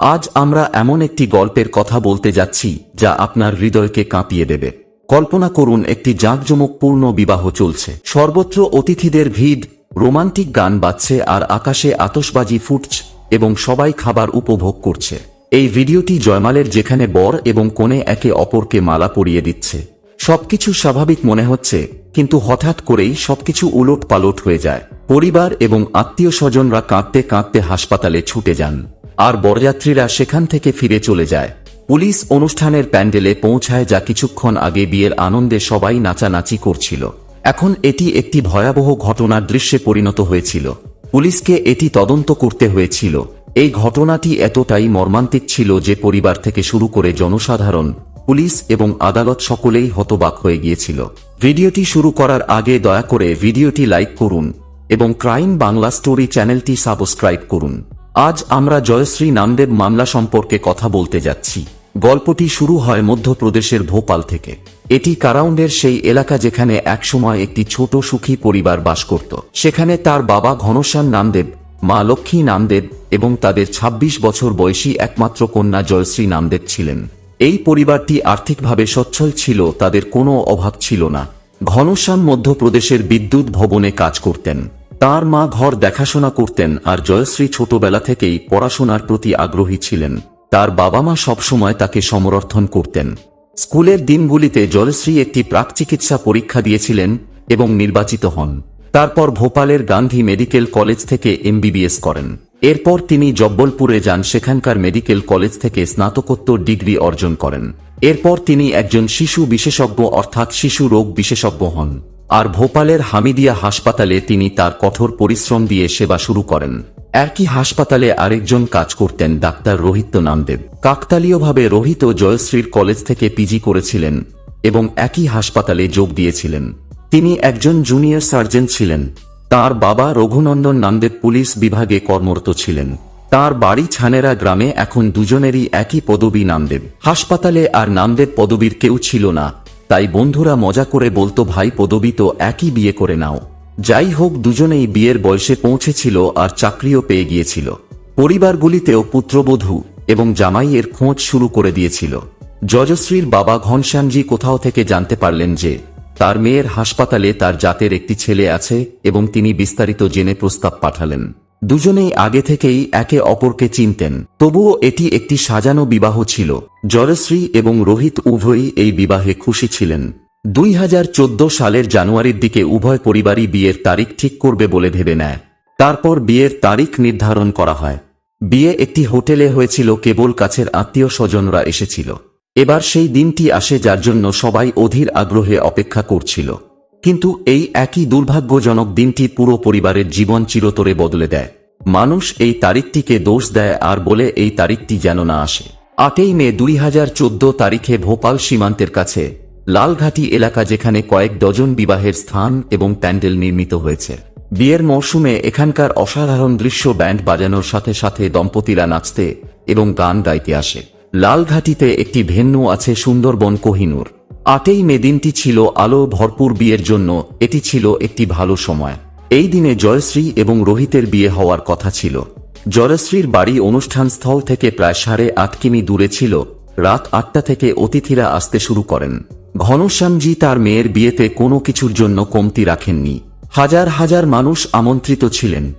আজ আমরা এমন একটি গল্পের কথা বলতে যাচ্ছি, যা আপনার হৃদয়কে কাঁপিয়ে দেবে। কল্পনা করুন, একটি জাঁকজমকপূর্ণ বিবাহ চলছে। সর্বত্র অতিথিদের ভিড়, রোমান্টিক গান বাজছে আর আকাশে আতশবাজি ফুটছে এবং সবাই খাবার উপভোগ করছে। এই ভিডিওটি জয়মালের যেখানে বর এবং কোণে একে অপরকে মালা পরিয়ে দিচ্ছে। সবকিছু স্বাভাবিক মনে হচ্ছে, কিন্তু হঠাৎ করেই সবকিছু উলট পালট হয়ে যায়। পরিবার এবং আত্মীয় স্বজনরা কাঁদতে কাঁদতে হাসপাতালে ছুটে যান। আর বরযাত্রীরা সেখান থেকে ফিরে চলে যায়। পুলিশ অনুষ্ঠানের প্যান্ডেলে পৌঁছায় যা কিছুক্ষণ আগে বিয়ের আনন্দে সবাই নাচানাচি করছিল। এখন এটি একটি ভয়াবহ ঘটনার দৃশ্যে পরিণত হয়েছিল। পুলিশকে এটি তদন্ত করতে হয়েছিল। এই ঘটনাটি এতটাই মর্মান্তিক ছিল যে পরিবার থেকে শুরু করে জনসাধারণ, পুলিশ এবং আদালত সকলেই হতবাক হয়ে গিয়েছিল। ভিডিওটি শুরু করার আগে দয়া করে ভিডিওটি লাইক করুন এবং ক্রাইম বাংলা স্টোরি চ্যানেলটি সাবস্ক্রাইব করুন। আজ আমরা জয়শ্রী নামদেব মামলা সম্পর্কে কথা বলতে যাচ্ছি। গল্পটি শুরু হয় মধ্যপ্রদেশের ভোপাল থেকে। এটি কারাউন্ডের সেই এলাকা যেখানে একসময় একটি ছোট সুখী পরিবার বাস করত। সেখানে তার বাবা ঘনশ্যাম নামদেব, মা লক্ষ্মী নামদেব এবং তাদের ২৬ বছর বয়সী একমাত্র কন্যা জয়শ্রী নামদেব ছিলেন। এই পরিবারটি আর্থিকভাবে সচ্ছল ছিল, তাদের কোনো অভাব ছিল না। ঘনশ্যাম মধ্যপ্রদেশের বিদ্যুৎ ভবনে কাজ করতেন। তার মা ঘর দেখাশোনা করতেন আর জয়শ্রী ছোটবেলা থেকেই পড়াশোনার প্রতি আগ্রহী ছিলেন। তার বাবা মা সবসময় তাকে সমর্থন করতেন। স্কুলের দিনগুলিতে জয়শ্রী একটি প্রাক চিকিৎসা পরীক্ষা দিয়েছিলেন এবং নির্বাচিত হন। তারপর ভোপালের গান্ধী মেডিকেল কলেজ থেকে এমবিবিএস করেন। এরপর তিনি জব্বলপুরে যান, সেখানকার মেডিকেল কলেজ থেকে স্নাতকোত্তর ডিগ্রি অর্জন করেন। এরপর তিনি একজন শিশু বিশেষজ্ঞ, অর্থাৎ শিশু রোগ বিশেষজ্ঞ হন। আর ভোপালের হামিদিয়া হাসপাতালে তিনি তার কঠোর পরিশ্রম দিয়ে সেবা শুরু করেন। একই হাসপাতালে আরেকজন কাজ করতেন ডাক্তার রোহিত নামদেব। কাকতালীয়ভাবে রোহিত জয়শ্রীর কলেজ থেকে পিজি করেছিলেন এবং একই হাসপাতালে যোগ দিয়েছিলেন। তিনি একজন জুনিয়র সার্জন ছিলেন। তার বাবা রঘুনন্দন নামদেব পুলিশ বিভাগে কর্মরত ছিলেন। তার বাড়ি ছানেরা গ্রামে এখন দুজনেরই একই পদবী নামদেব। হাসপাতালে আর নামদেব পদবীর কেউ ছিল না। তাই বন্ধুরা মজা করে বলতো, ভাই, পদবী তো একই বিয়ে করে নাও। যাই হোক, দুজনেই বিয়ের বয়সে পৌঁছেছিল আর চাকরিও পেয়ে গিয়েছিল। পরিবারগুলিতেও পুত্রবধূ এবং জামাইয়ের খোঁজ শুরু করে দিয়েছিল। যজশ্রীর বাবা ঘনশ্যামজি কোথাও থেকে জানতে পারলেন যে, তার মেয়ের হাসপাতালে তার জাতের একটি ছেলে আছে এবং তিনি বিস্তারিত জেনে প্রস্তাব পাঠালেন। দুজনেই আগে থেকেই একে অপরকে চিনতেন। তবুও এটি একটি সাজানো বিবাহ ছিল। জয়শ্রী এবং রোহিত উভয়ই এই বিবাহে খুশি ছিলেন। দুই হাজার চোদ্দ সালের জানুয়ারির দিকে উভয় পরিবারই বিয়ের তারিখ ঠিক করবে বলে ভেবে নেয়। তারপর বিয়ের তারিখ নির্ধারণ করা হয়। বিয়ে একটি হোটেলে হয়েছিল, কেবল কাছের আত্মীয় স্বজনরা এসেছিল। এবার সেই দিনটি আসে যার জন্য সবাই অধীর আগ্রহে অপেক্ষা করছিল। কিন্তু এই একই দুর্ভাগ্যজনক দিনটি পুরো পরিবারের জীবন চিরতরে বদলে দেয়। মানুষ এই তারিখটিকে দোষ দেয় আর বলে এই তারিখটি যেন না আসে। আটই মে দুই হাজার চোদ্দ তারিখে ভোপাল সীমান্তের কাছে লালঘাটি এলাকা যেখানে কয়েক ডজন বিবাহের স্থান এবং প্যান্ডেল নির্মিত হয়েছে। বিয়ের মরশুমে এখানকার অসাধারণ দৃশ্য ব্যান্ড বাজানোর সাথে সাথে দম্পতিরা নাচতে এবং গান গাইতে আসে। লালঘাটিতে একটি ভেন্যু আছে সুন্দরবন কোহিনুর। আটই মে দিনটি ছিল আলো ভরপুর বিয়ের জন্য, এটি ছিল একটি ভালো সময়। এই দিনে জয়শ্রী এবং রোহিতের বিয়ে হওয়ার কথা ছিল। জয়শ্রীর বাড়ি অনুষ্ঠানস্থল থেকে প্রায় সাড়ে আট কিমি দূরে ছিল। রাত আটটা থেকে অতিথিরা আসতে শুরু করেন। ঘনশ্যামজি তার মেয়ের বিয়েতে কোনো কিছুর জন্য কমতি রাখেননি। হাজার হাজার মানুষ আমন্ত্রিত ছিলেন।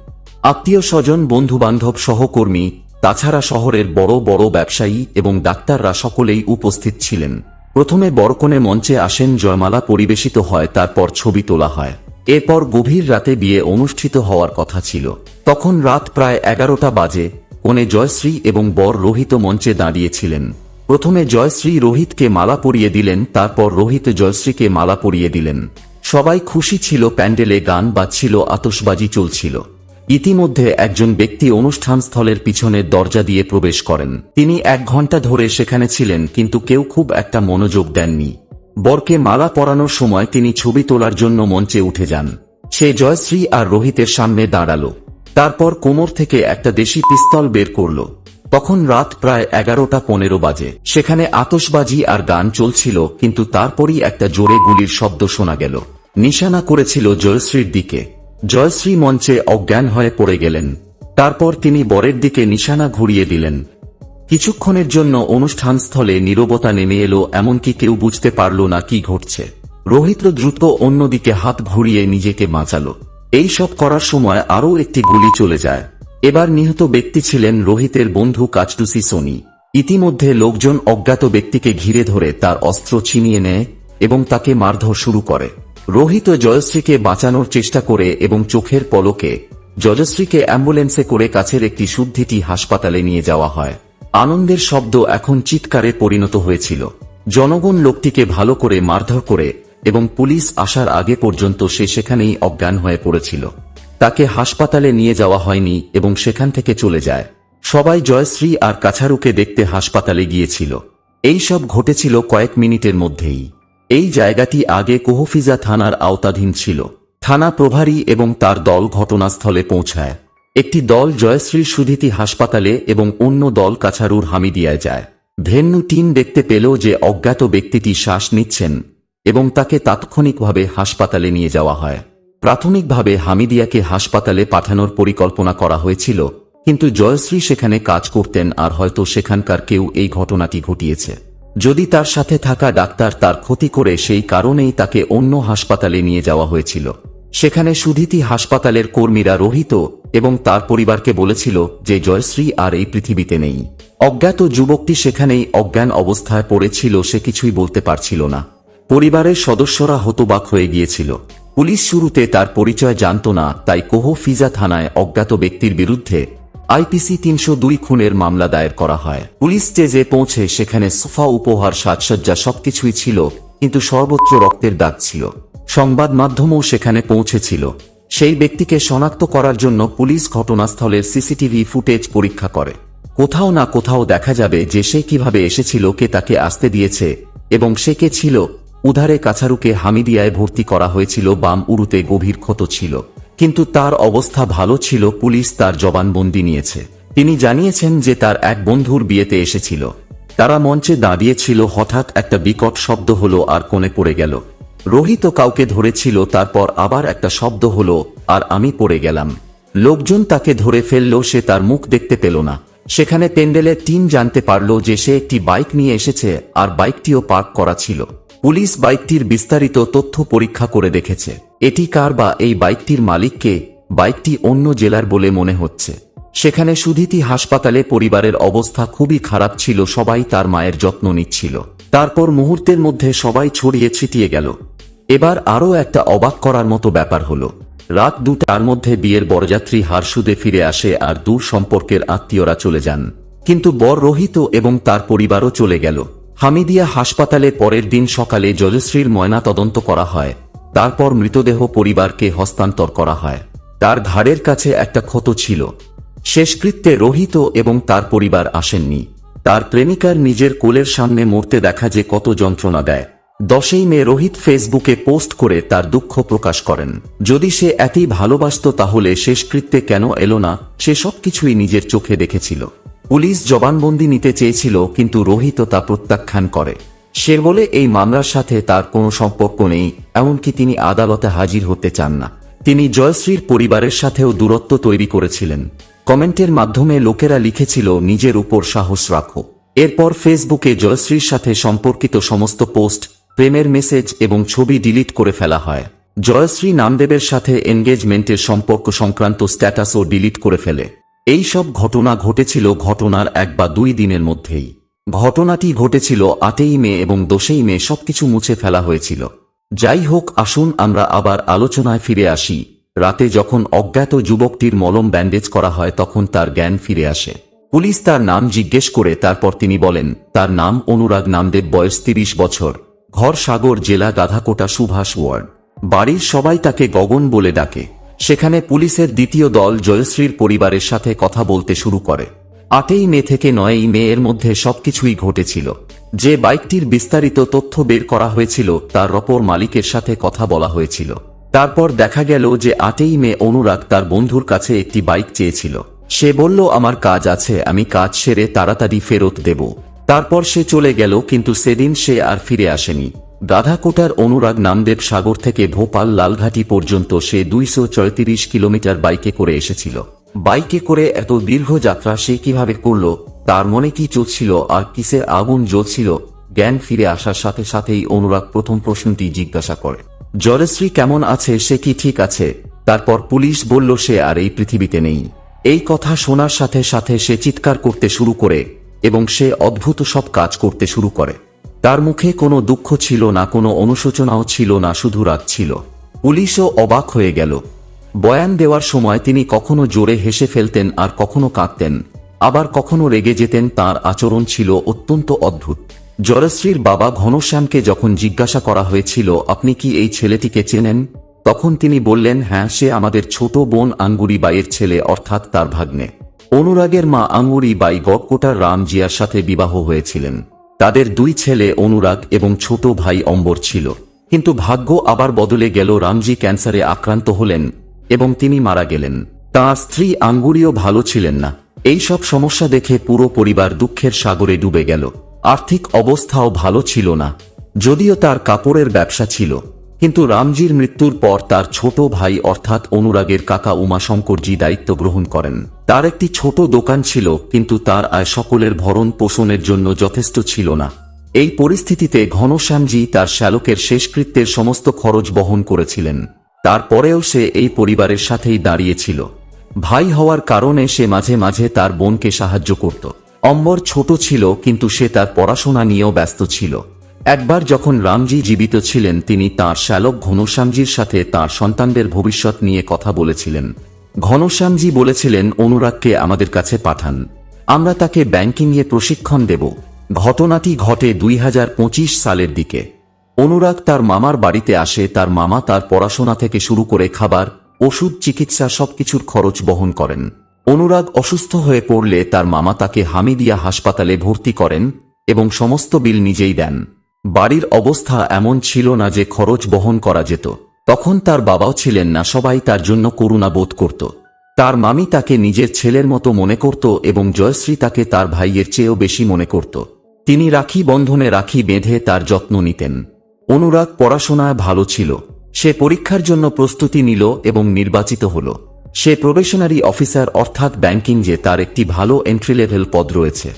আত্মীয় স্বজন, বন্ধুবান্ধব সহকর্মী, তাছাড়া শহরের বড় বড় ব্যবসায়ী এবং ডাক্তাররা সকলেই উপস্থিত ছিলেন। প্রথমে বরকনে মঞ্চে আসেন জয়মালা পরিবেশিত হয়, তারপর ছবি তোলা হয়। এরপর গভীর রাতে বিয়ে অনুষ্ঠিত হওয়ার কথা ছিল। তখন রাত প্রায় এগারোটা বাজে, কোণে জয়শ্রী এবং বর রোহিত মঞ্চে দাঁড়িয়েছিলেন। প্রথমে জয়শ্রী রোহিতকে মালা পরিয়ে দিলেন, তারপর রোহিত জয়শ্রীকে মালা পরিয়ে দিলেন। সবাই খুশি ছিল, প্যান্ডেলে গান বাজছিল আতসবাজি চলছিল। ইতিমধ্যে একজন ব্যক্তি অনুষ্ঠানস্থলের পিছনের দরজা দিয়ে প্রবেশ করেন। তিনি এক ঘণ্টা ধরে সেখানে ছিলেন, কিন্তু কেউ খুব একটা মনোযোগ দেননি। বরকে মালা পরানোর সময় তিনি ছবি তোলার জন্য মঞ্চে উঠে যান। সে জয়শ্রী আর রোহিতের সামনে দাঁড়াল। তারপর কোমর থেকে একটা দেশি পিস্তল বের করল। তখন রাত প্রায় এগারোটা পনেরো বাজে। সেখানে আতসবাজি আর গান চলছিল, কিন্তু তারপরই একটা জোরে গুলির শব্দ শোনা গেল। নিশানা করেছিল জয়শ্রীর দিকে। জয়শ্রী মঞ্চে অজ্ঞান হয়ে পড়ে গেলেন। তারপর তিনি বরের দিকে নিশানা ঘুরিয়ে দিলেন। কিছুক্ষণের জন্য অনুষ্ঠানস্থলে নীরবতা নেমে এলো, এমনকি কেউ বুঝতে পারল না কি ঘটছে। রোহিত দ্রুত অন্যদিকে হাত ঘুরিয়ে নিজেকে বাঁচালো। এই সব করার সময় আরও একটি গুলি চলে যায়। এবার নিহত ব্যক্তি ছিলেন রোহিতের বন্ধু কাচটুসি সোনি। ইতিমধ্যে লোকজন অজ্ঞাত ব্যক্তিকে ঘিরে ধরে তার অস্ত্র ছিনিয়ে নেয় এবং তাকে মারধর শুরু করে। রোহিত জয়শ্রীকে বাঁচানোর চেষ্টা করে এবং চোখের পলকে, জয়শ্রীকে অ্যাম্বুলেন্সে করে কাছের একটি শুদ্ধিটি হাসপাতালে নিয়ে যাওয়া হয়। আনন্দের শব্দ এখন চিৎকারে পরিণত হয়েছিল। জনগণ লোকটিকে ভালো করে মারধর করে এবং পুলিশ আসার আগে পর্যন্ত সে সেখানেই অজ্ঞান হয়ে পড়েছিল। তাকে হাসপাতালে নিয়ে যাওয়া হয়নি এবং সেখান থেকে চলে যায়। সবাই জয়শ্রী আর কাছারুকে দেখতে হাসপাতালে গিয়েছিল। এই সব ঘটেছিল কয়েক মিনিটের মধ্যেই। এই জায়গাটি আগে কোহফিজা থানার আওতাধীন ছিল। থানা প্রভারী এবং তার দল ঘটনাস্থলে পৌঁছায়। একটি দল জয়শ্রীর সুধীতি হাসপাতালে এবং অন্য দল কাছারুর হামিদিয়ায় যায়। ভেন্নু টিম দেখতে পেল যে অজ্ঞাত ব্যক্তিটি শ্বাস নিচ্ছেন এবং তাকে তাৎক্ষণিকভাবে হাসপাতালে নিয়ে যাওয়া হয়। প্রাথমিকভাবে হামিদিয়াকে হাসপাতালে পাঠানোর পরিকল্পনা করা হয়েছিল, কিন্তু জয়শ্রী সেখানে কাজ করতেন আর হয়তো সেখানকার কেউ এই ঘটনাটি ঘটিয়েছে। যদি তার সাথে থাকা ডাক্তার তার ক্ষতি করে সেই কারণেই তাকে অন্য হাসপাতালে নিয়ে যাওয়া হয়েছিল। সেখানে সুধীতি হাসপাতালের কর্মীরা রোহিত এবং তার পরিবারকে বলেছিল যে জয়শ্রী আর এই পৃথিবীতে নেই। অজ্ঞাত যুবকটি সেখানেই অজ্ঞান অবস্থায় পড়েছিল সে কিছুই বলতে পারছিল না। পরিবারের সদস্যরা হতবাক হয়ে গিয়েছিল। পুলিশ শুরুতে তার পরিচয় জানত না, তাই কোহ ফিজা থানায় অজ্ঞাত ব্যক্তির বিরুদ্ধে আইপিসি তিনশো দুই খুনের মামলা দায়ের করা হয়। পুলিশ স্টেজে পৌঁছে সেখানে সোফা, উপহার, সাজসজ্জা সবকিছুই ছিল, কিন্তু সর্বত্র রক্তের দাগ ছিল। সংবাদ মাধ্যমও সেখানে পৌঁছেছিল। সেই ব্যক্তিকে শনাক্ত করার জন্য পুলিশ ঘটনাস্থলের সিসিটিভি ফুটেজ পরীক্ষা করে। কোথাও না কোথাও দেখা যাবে যে সে কীভাবে এসেছিল, কে তাকে আসতে দিয়েছে, এবং সে কে ছিল। উধারে কাছারুকে হামিদিয়ায় ভর্তি করা হয়েছিল, বাম উরুতে গভীর ক্ষত ছিল। কিন্তু তার অবস্থা ভালো ছিল, পুলিশ তার জবানবন্দি নিয়েছে। তিনি জানিয়েছেন যে তার এক বন্ধুর বিয়েতে এসেছিল। তারা মঞ্চে দাঁড়িয়েছিল, হঠাৎ একটা বিকট শব্দ হলো আর কোণে পড়ে গেল। রোহিত কাউকে ধরেছিল, তারপর আবার একটা শব্দ হলো, আর আমি পড়ে গেলাম। লোকজন তাকে ধরে ফেলল, সে তার মুখ দেখতে পেল না। সেখানে পেন্ডেলের টিম জানতে পারল যে সে একটি বাইক নিয়ে এসেছে, আর বাইকটিও পার্ক করা ছিল। পুলিশ বাইকটির বিস্তারিত তথ্য পরীক্ষা করে দেখেছে। এটি কার বা এই বাইকটির মালিককে? বাইকটি অন্য জেলার বলে মনে হচ্ছে। সেখানে সুধীতি হাসপাতালে পরিবারের অবস্থা খুবই খারাপ ছিল, সবাই তার মায়ের যত্ন নিচ্ছিল। তারপর মুহূর্তের মধ্যে সবাই ছড়িয়ে ছিটিয়ে গেল। এবার আরও একটা অবাক করার মতো ব্যাপার হলো। রাত দুটার মধ্যে বিয়ের বরযাত্রী হারসুদে ফিরে আসে আর দূর সম্পর্কের আত্মীয়রা চলে যান। কিন্তু বর রোহিত এবং তার পরিবারও চলে গেল। হামিদিয়া হাসপাতালে পরের দিন সকালে জয়শ্রীর ময়না তদন্ত করা হয়। তারপর মৃতদেহ পরিবারকে হস্তান্তর করা হয়। তার ঘাড়ের কাছে একটা ক্ষত ছিল। শেষকৃত্যে রোহিত এবং তার পরিবার আসেননি। তার প্রেমিকার নিজের কোলের সামনে মরতে দেখা যে কত যন্ত্রণা দেয়। দশই মে রোহিত ফেসবুকে পোস্ট করে তার দুঃখ প্রকাশ করেন। যদি সে এতই ভালোবাসত তাহলে শেষকৃত্যে কেন এলো না, সে সবকিছুই নিজের চোখে দেখেছিল। পুলিশ জবানবন্দি নিতে চেয়েছিল, কিন্তু রোহিত তা প্রত্যাখ্যান করে। সে বলে, এই মামলার সাথে তার কোনো সম্পর্ক নেই, এমনকি তিনি আদালতে হাজির হতে চান না। তিনি জয়শ্রীর পরিবারের সাথেও দূরত্ব তৈরি করেছিলেন। কমেন্টের মাধ্যমে লোকেরা লিখেছিল, নিজের উপর সাহস রাখো। এরপর ফেসবুকে জয়শ্রীর সাথে সম্পর্কিত সমস্ত পোস্ট, প্রেমের মেসেজ এবং ছবি ডিলিট করে ফেলা হয়। জয়শ্রী নামদেবের সাথে এনগেজমেন্টের সম্পর্ক সংক্রান্ত স্ট্যাটাসও ডিলিট করে ফেলে। এই সব ঘটনা ঘটেছিল ঘটনার এক বা দুই দিনের মধ্যেই। ঘটনাটি ঘটেছিল আটই মে এবং দোষেই মে সবকিছু মুছে ফেলা হয়েছিল। যাই হোক, আসুন আমরা আবার আলোচনায় ফিরে আসি। রাতে যখন অজ্ঞাত যুবকটির মলম ব্যান্ডেজ করা হয়, তখন তার জ্ঞান ফিরে আসে। পুলিশ তার নাম জিজ্ঞেস করে তারপর তিনি বলেন, তার নাম অনুরাগ নামদেব, বয়স তিরিশ বছর। ঘর সাগর জেলা গাধাকোটা সুভাষ ওয়ার্ড। বাড়ির সবাই তাকে গগন বলে ডাকে। সেখানে পুলিশের দ্বিতীয় দল জয়শ্রীর পরিবারের সাথে কথা বলতে শুরু করে। আটই মে থেকে নয়ই মে এর মধ্যে সবকিছুই ঘটেছিল। যে বাইকটির বিস্তারিত তথ্য বের করা হয়েছিল, তার অপর মালিকের সাথে কথা বলা হয়েছিল। তারপর দেখা গেল যে আটই মে অনুরাগ তার বন্ধুর কাছে একটি বাইক চেয়েছিল। সে বলল, আমার কাজ আছে, আমি কাজ সেরে তাড়াতাড়ি ফেরত দেব। তারপর সে চলে গেল, কিন্তু সেদিন সে আর ফিরে আসেনি। গাধাকোটার অনুরাগ নামদেব সাগর থেকে ভোপাল লালঘাটি পর্যন্ত সে দুইশো কিলোমিটার বাইকে করে এসেছিল। বাইকে করে এত দীর্ঘ যাত্রা সে কীভাবে করল? তার মনে কি চলছিল আর কিসের আগুন জ্বলছিল? জ্ঞান ফিরে আসার সাথে সাথেই অনুরাগ প্রথম প্রশ্নটি জিজ্ঞাসা করে। জয়শ্রী কেমন আছে? সে কি ঠিক আছে? তারপর পুলিশ বলল, সে আর এই পৃথিবীতে নেই। এই কথা শোনার সাথে সাথে সে চিৎকার করতে শুরু করে এবং সে অদ্ভুত সব কাজ করতে শুরু করে। তার মুখে কোনো দুঃখ ছিল না, কোনো অনুশোচনাও ছিল না, শুধু রাগ ছিল। পুলিশও অবাক হয়ে গেল। বয়ান দেওয়ার সময় তিনি কখনো জোরে হেসে ফেলতেন আর কখনো কাঁদতেন। আবার কখনো রেগে যেতেন তার আচরণ ছিল অত্যন্ত অদ্ভুত। জয়শ্রীর বাবা ঘনশ্যামকে যখন জিজ্ঞাসা করা হয়েছিল, আপনি কি এই ছেলেটিকে চেনেন? তখন তিনি বললেন হ্যাঁ সে আমাদের ছোট বোন আঙ্গুরি বাইয়ের ছেলে, অর্থাৎ তার ভাগ্নে। অনুরাগের মা আঙ্গুরি বাই গড়কোটার রাম জিয়ার সাথে বিবাহ হয়েছিলেন। তাদের দুই ছেলে অনুরাগ এবং ছোট ভাই অম্বর ছিল। কিন্তু ভাগ্য আবার বদলে গেল, রামজি ক্যান্সারে আক্রান্ত হলেন এবং তিনি মারা গেলেন। তাঁর স্ত্রী আঙ্গুরিও ভালো ছিলেন না। এই সব সমস্যা দেখে পুরো পরিবার দুঃখের সাগরে ডুবে গেল। আর্থিক অবস্থাও ভালো ছিল না। যদিও তার কাপড়ের ব্যবসা ছিল। কিন্তু রামজির মৃত্যুর পর তার ছোট ভাই অর্থাৎ অনুরাগের কাকা উমাশঙ্করজি দায়িত্ব গ্রহণ করেন। তার একটি ছোট দোকান ছিল, কিন্তু তার আয় সকলের ভরণ পোষণের জন্য যথেষ্ট ছিল না। এই পরিস্থিতিতে ঘনশ্যামজি তার শ্যালকের শেষকৃত্যের সমস্ত খরচ বহন করেছিলেন। তারপরেও সে এই পরিবারের সাথেই দাঁড়িয়েছিল ভাই হওয়ার কারণে সে মাঝে মাঝে তার বোনকে সাহায্য করত। অম্বর ছোট ছিল, কিন্তু সে তার পড়াশোনা নিয়েও ব্যস্ত ছিল। একবার যখন রামজি জীবিত ছিলেন, তিনি তার শ্যালক ঘনশ্যামজির সাথে তার সন্তানদের ভবিষ্যৎ নিয়ে কথা বলেছিলেন। ঘনশ্যামজি বলেছিলেন, অনুরাগকে আমাদের কাছে পাঠান। আমরা তাকে ব্যাংকিংয়ে প্রশিক্ষণ দেব। ঘটনাটি ঘটে দুই হাজার পঁচিশ সালের দিকে। অনুরাগ তার মামার বাড়িতে আসে, তার মামা তার পড়াশোনা থেকে শুরু করে খাবার, ওষুধ, চিকিৎসা সবকিছুর খরচ বহন করেন। অনুরাগ অসুস্থ হয়ে পড়লে তার মামা তাকে হামিদিয়া হাসপাতালে ভর্তি করেন এবং সমস্ত বিল নিজেই দেন। বাড়ির অবস্থা এমন ছিল না যে খরচ বহন করা যেত। তখন তার বাবাও ছিলেন না, সবাই তার জন্য করুণা বোধ করত। তার মামি তাকে নিজের ছেলের মতো মনে করত এবং জয়শ্রী তাকে তার ভাইয়ের চেয়েও বেশি মনে করত। তিনি রাখি বন্ধনে রাখি বেঁধে তার যত্ন নিতেন। অনুরাগ পড়াশোনায় ভালো ছিল। সে পরীক্ষার জন্য প্রস্তুতি নিল এবং নির্বাচিত হল। সে প্রবেশনারি অফিসার অর্থাৎ ব্যাংকিং যে তার একটি ভালো এন্ট্রি লেভেল পদ রয়েছে।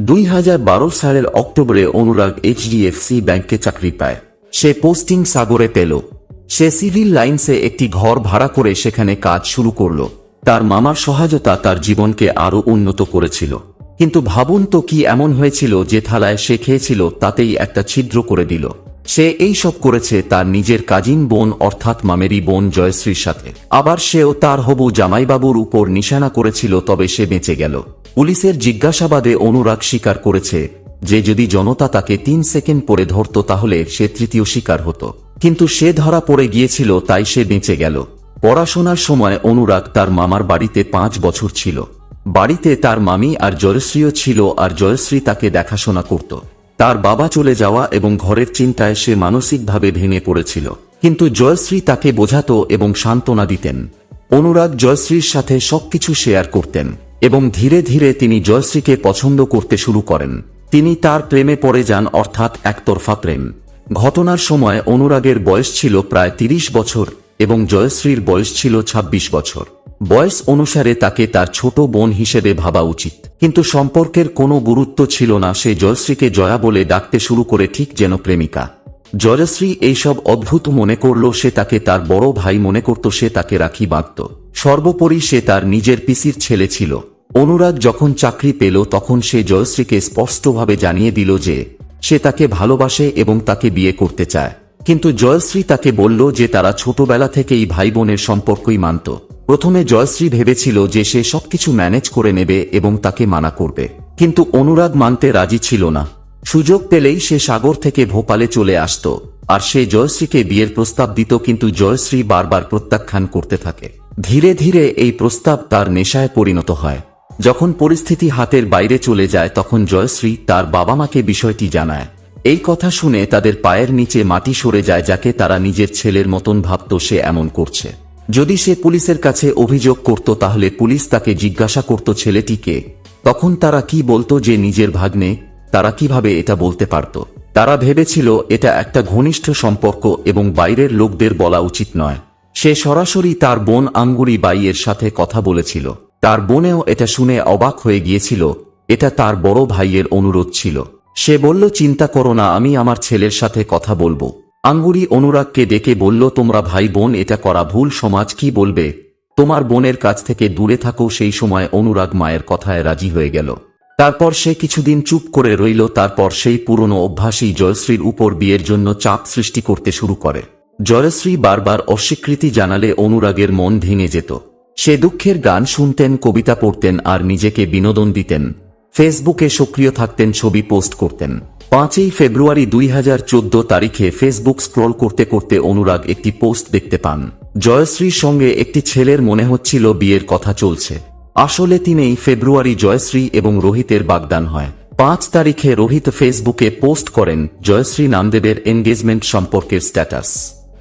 দুই হাজার বারো সালের অক্টোবরে অনুরাগ এইচডিএফসি ব্যাংকে চাকরি পায়। সে পোস্টিং সাগরে পেল। সে সিভিল লাইন্সে একটি ঘর ভাড়া করে সেখানে কাজ শুরু করল। তার মামার সহায়তা তার জীবনকে আরও উন্নত করেছিল। কিন্তু ভাবুন তো কি এমন হয়েছিল যে থালায় সে খেয়েছিল তাতেই একটা ছিদ্র করে দিল। সে এই সব করেছে তার নিজের কাজিন বোন অর্থাৎ মামেরি বোন জয়শ্রীর সাথে। আবার সেও তার হবু জামাইবাবুর উপর নিশানা করেছিল তবে সে বেঁচে গেল। পুলিশের জিজ্ঞাসাবাদে অনুরাগ স্বীকার করেছে যে যদি জনতা তাকে তিন সেকেন্ড পরে ধরত তাহলে সে তৃতীয় শিকার হতো। কিন্তু সে ধরা পড়ে গিয়েছিল তাই সে বেঁচে গেল। পড়াশোনার সময় অনুরাগ তার মামার বাড়িতে পাঁচ বছর ছিল। বাড়িতে তার মামি আর জয়শ্রীও ছিল আর জয়শ্রী তাকে দেখাশোনা করত। তার বাবা চলে যাওয়া এবং ঘরের চিন্তায় সে মানসিকভাবে ভেঙে পড়েছিল। কিন্তু জয়শ্রী তাকে বোঝাতো এবং সান্ত্বনা দিতেন। অনুরাগ জয়শ্রীর সাথে সবকিছু শেয়ার করতেন এবং ধীরে ধীরে তিনি জয়শ্রীকে পছন্দ করতে শুরু করেন। তিনি তার প্রেমে পড়ে যান অর্থাৎ একতরফা প্রেম। ঘটনার সময় অনুরাগের বয়স ছিল প্রায় তিরিশ বছর এবং জয়শ্রীর বয়স ছিল ২৬ বছর। বয়স অনুসারে তাকে তার ছোট বোন হিসেবে ভাবা উচিত। কিন্তু সম্পর্কের কোনো গুরুত্ব ছিল না, সে জয়শ্রীকে জয়া বলে ডাকতে শুরু করে ঠিক যেন প্রেমিকা। জয়শ্রী এইসব অদ্ভুত মনে করল, সে তাকে তার বড় ভাই মনে করত, সে তাকে রাখি বাঁধত। সর্বোপরি সে তার নিজের পিসির ছেলে ছিল। অনুরাগ যখন চাকরি পেল, তখন সে জয়শ্রীকে স্পষ্টভাবে জানিয়ে দিল যে, সে তাকে ভালোবাসে এবং তাকে বিয়ে করতে চায়। কিন্তু জয়শ্রী তাকে বলল যে, তারা ছোটবেলা থেকেই ভাই বোনের সম্পর্কই মানত। প্রথমে জয়শ্রী ভেবেছিল যে সে সবকিছু ম্যানেজ করে নেবে এবং তাকে মানা করবে। কিন্তু অনুরাগ মানতে রাজি ছিল না। সুযোগ পেলেই সে সাগর থেকে ভোপালে চলে আসত, আর সে জয়শ্রীকে বিয়ের প্রস্তাব দিত কিন্তু জয়শ্রী বারবার প্রত্যাখ্যান করতে থাকে। ধীরে ধীরে এই প্রস্তাব তার নেশায় পরিণত হয়। যখন পরিস্থিতি হাতের বাইরে চলে যায় তখন জয়শ্রী তার বাবা মাকে বিষয়টি জানায়। এই কথা শুনে তাদের পায়ের নিচে মাটি সরে যায় যাকে তারা নিজের ছেলের মতন ভাবত সে এমন করছে। যদি সে পুলিশের কাছে অভিযোগ করত তাহলে পুলিশ তাকে জিজ্ঞাসা করত ছেলেটিকে। তখন তারা কি বলতো যে নিজের ভাগ্নে? তারা কীভাবে এটা বলতে পারত? তারা ভেবেছিল এটা একটা ঘনিষ্ঠ সম্পর্ক এবং বাইরের লোকদের বলা উচিত নয়। সে সরাসরি তার বোন আঙ্গুরি বাইয়ের সাথে কথা বলেছিল। তার বোনেও এটা শুনে অবাক হয়ে গিয়েছিল। এটা তার বড় ভাইয়ের অনুরোধ ছিল। সে বলল, চিন্তা করো না, আমি আমার ছেলের সাথে কথা বলব। আঙ্গুরি অনুরাগকে ডেকে বলল, তোমরা ভাই বোন, এটা করা ভুল, সমাজ কি বলবে? তোমার বোনের কাছ থেকে দূরে থাকো, সেই সময় অনুরাগ মায়ের কথায় রাজি হয়ে গেল। তারপর সে কিছুদিন চুপ করে রইল, তারপর সেই পুরনো অভ্যাসই জয়শ্রীর উপর বিয়ের জন্য চাপ সৃষ্টি করতে শুরু করে। জয়শ্রী বারবার অস্বীকৃতি জানালে অনুরাগের মন ভেঙে যেত। সে দুঃখের গান শুনতেন, কবিতা পড়তেন আর নিজেকে বিনোদন দিতেন। ফেসবুকে সক্রিয় থাকতেন, ছবি পোস্ট করতেন। পাঁচই ফেব্রুয়ারি দুই হাজার চোদ্দ তারিখে ফেসবুক স্ক্রল করতে করতে অনুরাগ একটি পোস্ট দেখতে পান। জয়শ্রীর সঙ্গে একটি ছেলের মনে হচ্ছিল বিয়ের কথা চলছে। আসলে তিনেই ফেব্রুয়ারি জয়শ্রী এবং রোহিতের বাগদান হয়। পাঁচ তারিখে রোহিত ফেসবুকে পোস্ট করেন জয়শ্রী নামদেবের এনগেজমেন্ট সম্পর্কের স্ট্যাটাস।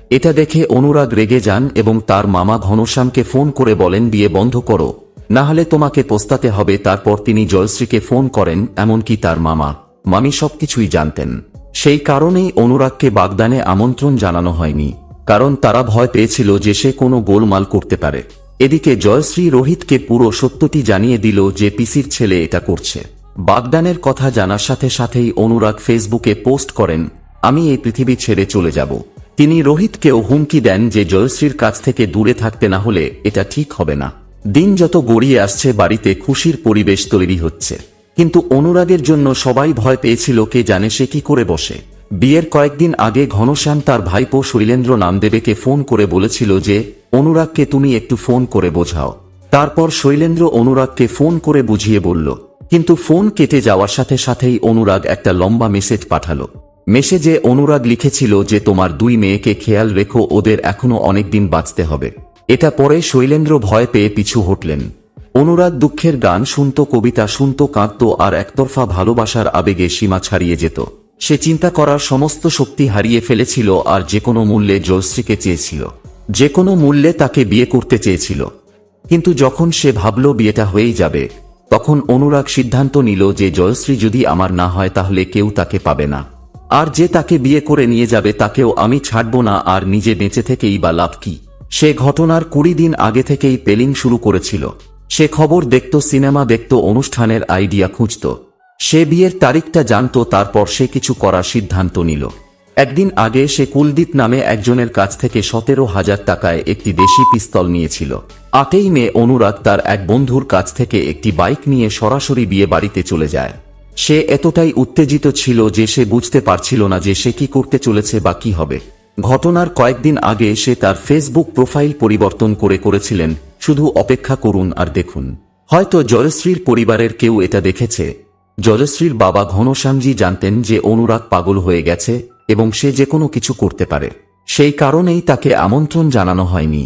এটা দেখে অনুরাগ রেগে যান এবং তার মামা ঘনশ্যামকে ফোন করে বলেন, বিয়ে বন্ধ করো। না হলে তোমাকে পোস্তাতে হবে। তারপর তিনি জয়শ্রীকে ফোন করেন, এমনকি তার মামা। মামি সবকিছুই জানতেন। সেই কারণেই অনুরাগকে বাগদানে আমন্ত্রণ জানানো হয়নি, কারণ তারা ভয় পেয়েছিল যে সে কোনো গোলমাল করতে পারে। এদিকে জয়শ্রী রোহিতকে পুরো সত্যটি জানিয়ে দিল যে পিসির ছেলে এটা করছে। বাগদানের কথা জানার সাথে সাথেই অনুরাগ ফেসবুকে পোস্ট করেন, আমি এই পৃথিবী ছেড়ে চলে যাব। তিনি রোহিতকেও হুমকি দেন যে জয়শ্রীর কাছ থেকে দূরে থাকতে না হলে এটা ঠিক হবে না। দিন যত গড়িয়ে আসছে, বাড়িতে খুশির পরিবেশ তৈরি হচ্ছে। কিন্তু অনুরাগের জন্য সবাই ভয় পেয়েছিল কে জানে সে কি করে বসে। বিয়ের কয়েকদিন আগে ঘনশ্যাম তার ভাইপো শৈলেন্দ্র নামদেবেকে ফোন করে বলেছিল যে, অনুরাগকে তুমি একটু ফোন করে বোঝাও। তারপর শৈলেন্দ্র অনুরাগকে ফোন করে বুঝিয়ে বলল, কিন্তু ফোন কেটে যাওয়ার সাথে সাথেই অনুরাগ একটা লম্বা মেসেজ পাঠালো। মেসেজে অনুরাগ লিখেছিল যে, তোমার দুই মেয়েকে খেয়াল রেখো, ওদের এখনও অনেকদিন বাঁচতে হবে। এটা পরে শৈলেন্দ্র ভয় পেয়ে পিছু হটলেন। অনুরাগ দুঃখের গান শুনত, কবিতা শুনত, কাঁদত আর একতরফা ভালোবাসার আবেগে সীমা ছাড়িয়ে যেত। সে চিন্তা করার সমস্ত শক্তি হারিয়ে ফেলেছিল আর যে কোনো মূল্যে জয়শ্রীকে চেয়েছিল। যে কোনো মূল্যে তাকে বিয়ে করতে চেয়েছিল। কিন্তু যখন সে ভাবল বিয়েটা হয়েই যাবে, তখন অনুরাগ সিদ্ধান্ত নিল যে জয়শ্রী যদি আমার না হয় তাহলে কেউ তাকে পাবে না। আর যে তাকে বিয়ে করে নিয়ে যাবে তাকেও আমি ছাড়ব না আর নিজে বেঁচে থেকেই বা লাভ কি? সে ঘটনার কুড়ি দিন আগে থেকেই পেলিং শুরু করেছিল। সে খবর দেখত, সিনেমা দেখত, অনুষ্ঠানের আইডিয়া খুঁজত। সে বিয়ের তারিখটা জানত, তারপর সে কিছু করার সিদ্ধান্ত নিল। একদিন আগে সে কুলদীপ নামে একজনের কাছ থেকে সতেরো হাজার টাকায় একটি দেশি পিস্তল নিয়েছিল। আটেই মে অনুরাগ তার এক বন্ধুর কাছ থেকে একটি বাইক নিয়ে সরাসরি বিয়ে বাড়িতে চলে যায়। সে এতটাই উত্তেজিত ছিল যে সে বুঝতে পারছিল না যে সে কি করতে চলেছে বা কি হবে। ঘটনার কয়েকদিন আগে সে তার ফেসবুক প্রোফাইল পরিবর্তন করে করেছিলেন শুধু অপেক্ষা করুন আর দেখুন। হয়তো জয়শ্রীর পরিবারের কেউ এটা দেখেছে। জয়শ্রীর বাবা ঘনশ্যামজি জানতেন যে অনুরাগ পাগল হয়ে গেছে এবং সে যে কোনো কিছু করতে পারে। সেই কারণেই তাকে আমন্ত্রণ জানানো হয়নি।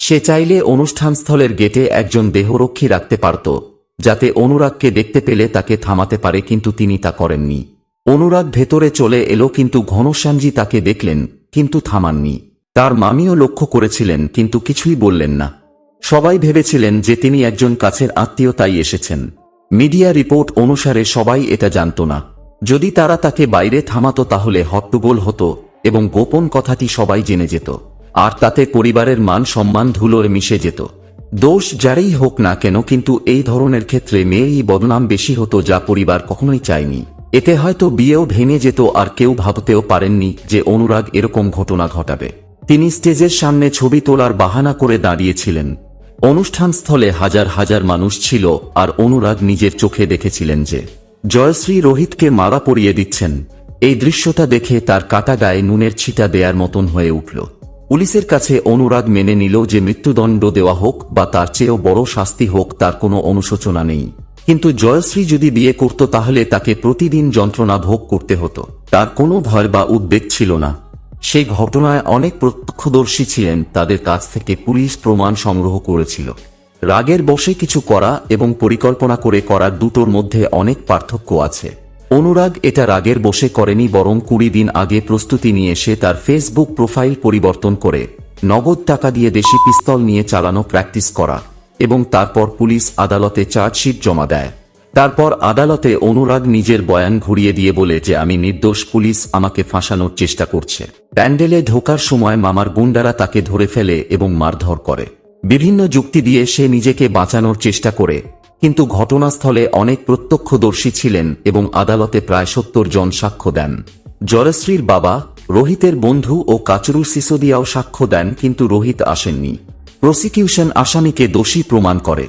সে চাইলে অনুষ্ঠানস্থলের গেটে একজন দেহরক্ষী রাখতে পারত, যাতে অনুরাগকে দেখতে পেলে তাকে থামাতে পারে কিন্তু তিনি তা করেননি। অনুরাগ ভেতরে চলে এলো কিন্তু ঘনশ্যামজি তাকে দেখলেন, কিন্তু থামাননি। তার মামিও লক্ষ্য করেছিলেন, কিন্তু কিছুই বললেন না। সবাই ভেবেছিলেন যে তিনি একজন কাছের আত্মীয় তাই এসেছেন। মিডিয়া রিপোর্ট অনুসারে সবাই এটা জানত না। যদি তারা তাকে বাইরে থামাতো তাহলে হট্টগোল হতো এবং গোপন কথাটি সবাই জেনে যেত। আর তাতে পরিবারের মান সম্মান ধুলোয় মিশে যেত। দোষ যারই হোক না কেন কিন্তু এই ধরনের ক্ষেত্রে মেয়েই বদনাম বেশি হতো যা পরিবার কখনোই চায়নি। এতে হয়তো বিয়েও ভেঙে যেত আর কেউ ভাবতেও পারেননি যে অনুরাগ এরকম ঘটনা ঘটাবে। তিনি স্টেজের সামনে ছবি তোলার বাহানা করে দাঁড়িয়েছিলেন। অনুষ্ঠানস্থলে হাজার হাজার মানুষ ছিল আর অনুরাগ নিজের চোখে দেখেছিলেন যে জয়শ্রী রোহিতকে মারা পরিয়ে দিচ্ছেন। এই দৃশ্যটা দেখে তার কাটা গায়ে নুনের ছিটা দেয়ার মতন হয়ে উঠল। পুলিশের কাছে অনুরাগ মেনে নিল যে মৃত্যুদণ্ড দেওয়া হোক বা তার চেয়েও বড় শাস্তি হোক তার কোনো অনুশোচনা নেই। কিন্তু জয়শ্রী যদি বিয়ে করত তাহলে তাকে প্রতিদিন যন্ত্রণা ভোগ করতে হতো। তার কোনো ভয় বা উদ্বেগ ছিল না। সেই ঘটনায় অনেক প্রত্যক্ষদর্শী ছিলেন, তাদের কাছ থেকে পুলিশ প্রমাণ সংগ্রহ করেছিল। রাগের বসে কিছু করা এবং পরিকল্পনা করে করার দুটোর মধ্যে অনেক পার্থক্য আছে। অনুরাগ এটা রাগের বসে করেনি, বরং কুড়ি দিন আগে প্রস্তুতি নিয়ে সে তার ফেসবুক প্রোফাইল পরিবর্তন করে নগদ টাকা দিয়ে দেশি পিস্তল নিয়ে চালানো প্র্যাকটিস করা এবং তারপর পুলিশ আদালতে চার্জশিট জমা দেয়। তারপর আদালতে অনুরাগ নিজের বয়ান ঘুরিয়ে দিয়ে বলে যে আমি নির্দোষ পুলিশ আমাকে ফাঁসানোর চেষ্টা করছে। প্যান্ডেলে ঢোকার সময় মামার গুন্ডারা তাকে ধরে ফেলে এবং মারধর করে। বিভিন্ন যুক্তি দিয়ে সে নিজেকে বাঁচানোর চেষ্টা করে, কিন্তু ঘটনাস্থলে অনেক প্রত্যক্ষদর্শী ছিলেন এবং আদালতে প্রায় সত্তর জন সাক্ষ্য দেন। জয়শ্রীর বাবা, রোহিতের বন্ধু ও কাচরু সিসোদিয়াও সাক্ষ্য দেন, কিন্তু রোহিত আসেননি। প্রসিকিউশন আসামিকে দোষী প্রমাণ করে।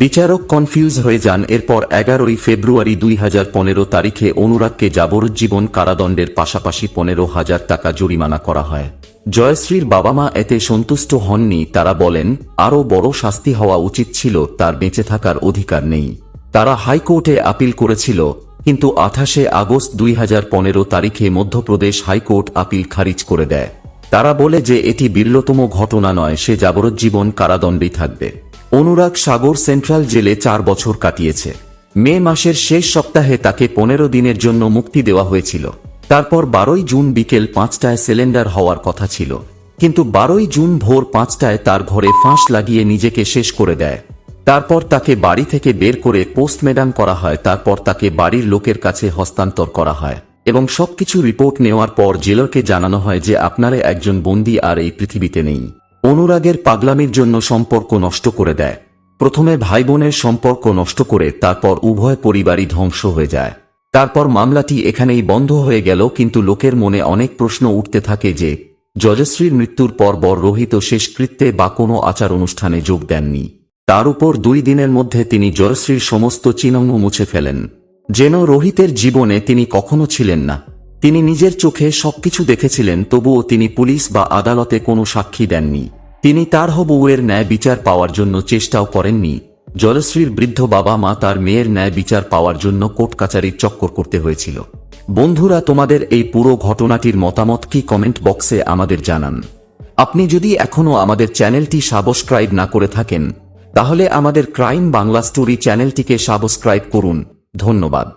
বিচারক কনফিউজ হয়ে যান, এরপর এগারোই ফেব্রুয়ারি দুই হাজার পনেরো তারিখে অনুরাগকে যাবজ্জীবন কারাদণ্ডের পাশাপাশি পনেরো হাজার টাকা জরিমানা করা হয়। জয়শ্রীর বাবা মা এতে সন্তুষ্ট হননি, তারা বলেন, আরও বড় শাস্তি হওয়া উচিত ছিল, তার বেঁচে থাকার অধিকার নেই। তারা হাইকোর্টে আপিল করেছিল, কিন্তু আঠাশে আগস্ট দুই হাজার পনেরো তারিখে মধ্যপ্রদেশ হাইকোর্ট আপিল খারিজ করে দেয়। তারা বলে যে, এটি বিরলতম ঘটনা নয়, সে যাবজ্জীবন কারাদণ্ডেই থাকবে। অনুরাগ সাগর সেন্ট্রাল জেলে চার বছর কাটিয়েছে। মে মাসের শেষ সপ্তাহে তাকে পনেরো দিনের জন্য মুক্তি দেওয়া হয়েছিল। তারপর বারোই জুন বিকেল পাঁচটায় সিলিন্ডার হওয়ার কথা ছিল। কিন্তু বারোই জুন ভোর পাঁচটায় তার ঘরে ফাঁস লাগিয়ে নিজেকে শেষ করে দেয়। তারপর তাকে বাড়ি থেকে বের করে পোস্টমেডাম করা হয়, তারপর তাকে বাড়ির লোকের কাছে হস্তান্তর করা হয় এবং সবকিছু রিপোর্ট নেওয়ার পর জেলারকে জানানো হয় যে আপনারে একজন বন্দী আর এই পৃথিবীতে নেই। অনুরাগের পাগলামির জন্য সম্পর্ক নষ্ট করে দেয়। প্রথমে ভাই বোনের সম্পর্ক নষ্ট করে তারপর উভয় পরিবারই ধ্বংস হয়ে যায়। তারপর মামলাটি এখানেই বন্ধ হয়ে গেল, কিন্তু লোকের মনে অনেক প্রশ্ন উঠতে থাকে যে যজশ্রীর মৃত্যুর পর বর রোহিত শেষকৃত্যে বা কোনো আচার অনুষ্ঠানে যোগ দেননি। তার উপর দুই দিনের মধ্যে তিনি জয়শ্রীর সমস্ত চিহ্ন মুছে ফেলেন। যেন রোহিতের জীবনে তিনি কখনো ছিলেন না। তিনি নিজের চোখে সবকিছু দেখেছিলেন, তবুও তিনি পুলিশ বা আদালতে কোনো সাক্ষী দেননি। তিনি তার হবুয়ের ন্যায় বিচার পাওয়ার জন্য চেষ্টাও করেননি। জলশ্রীর বৃদ্ধ বাবা মা তার মেয়ের ন্যায় বিচার পাওয়ার জন্য কোর্ট কাচারির চক্কর করতে হয়েছিল। বন্ধুরা, তোমাদের এই পুরো ঘটনাটির মতামত কি কমেন্ট বক্সে আমাদের জানান। আপনি যদি এখনও আমাদের চ্যানেলটি সাবস্ক্রাইব না করে থাকেন, তাহলে আমাদের ক্রাইম বাংলা স্টোরি চ্যানেলটিকে সাবস্ক্রাইব করুন। ধন্যবাদ।